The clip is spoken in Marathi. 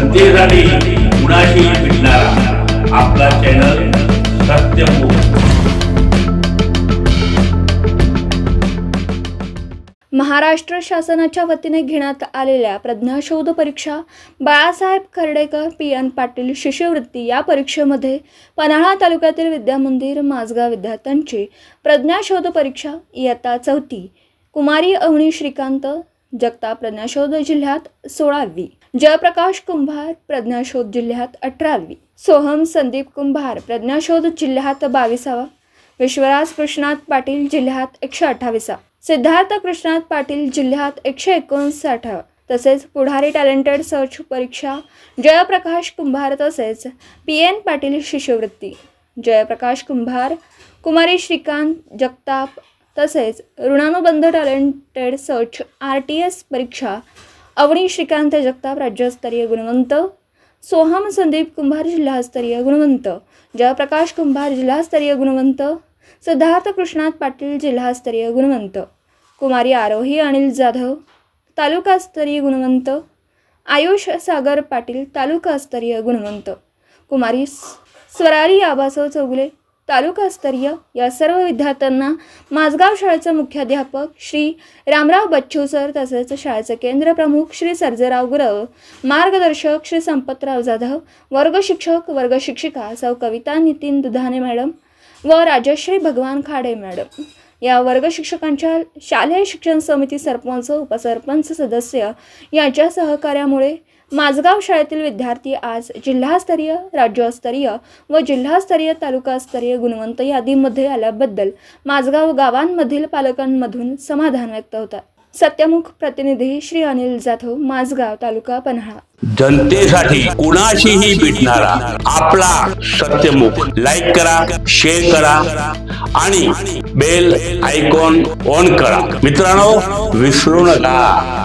जनतेसाठी कुणाशी भेटणारा. आपला चॅनल सत्यमुख महाराष्ट्र शासनाच्या वतीने घेण्यात आलेल्या प्रज्ञाशोध परीक्षा बाळासाहेब खर्डेकर पी एन पाटील शिष्यवृत्ती या परीक्षेमध्ये पन्हाळा तालुक्यातील विद्यामंदिर माझगाव विद्यार्थ्यांची प्रज्ञाशोध परीक्षा इयत्ता चौथी. कुमारी अवनी श्रीकांत जगताप प्रज्ञाशोध जिल्ह्यात सोळावी. जयप्रकाश कुंभार प्रज्ञाशोध जिल्ह्यात अठरावी. सोहम संदीप कुंभार प्रज्ञाशोध जिल्ह्यात बावीसावा. विश्वराज कृष्णात पाटील जिल्ह्यात एकशे अठ्ठावीसा. सिद्धार्थ कृष्णात पाटील जिल्ह्यात एकशे एकोणसाठावा. तसेच पुढारी टॅलेंटेड सर्च परीक्षा जयप्रकाश कुंभार तसेच पी एन पाटील शिष्यवृत्ती. जयप्रकाश कुंभार कुमारी श्रीकांत जगताप तसेच ऋणानुबंध talented search R T S परीक्षा अवनी श्रीकांत जगताप राज्यस्तरीय गुणवंत सोहम संदीप कुंभार जिल्हास्तरीय गुणवंत जयप्रकाश कुंभार जिल्हास्तरीय गुणवंत सिद्धार्थ कृष्णात पाटील जिल्हास्तरीय गुणवंत कुमारी आरोही अनिल जाधव तालुकास्तरीय गुणवंत आयुष सागर पाटील तालुकास्तरीय गुणवंत कुमारी स्वरारी स्वराली आबासव चौगुले तालुकास्तरीय या सर्व विद्यार्थ्यांना माझगाव शाळेचं मुख्याध्यापक श्री रामराव बच्चू सर तसेच शाळेचे केंद्र प्रमुख श्री सर्जेराव गुरव मार्गदर्शक श्री संपतराव जाधव वर्ग शिक्षक वर्ग शिक्षिका सौ कविता नितीन दुधाने मॅडम व राजश्री भगवान खाडे मॅडम. या वर्ग शिक्षकांच्या शालेय शिक्षण समिती सरपंच उपसरपंच सदस्य यांच्या सहकार्यामुळे माझगाव शाळेतील विद्यार्थी आज जिल्हास्तरीय राज्यस्तरीय व जिल्हास्तरीय तालुकास्तरीय गुणवंत यादीमध्ये आल्याबद्दल माझगाव गावांमधील पालकांमधून समाधान व्यक्त होतात. सत्यमुख प्रतिनिधी श्री अनिल जाधव माझगाव तालुका पन्हाळा. जनतेसाठी कुणाशीही भेटणारा आपला सत्यमुख लाईक करा शेअर करा आणि बेल आयकॉन ऑन करा. मित्रांनो विसरू नका.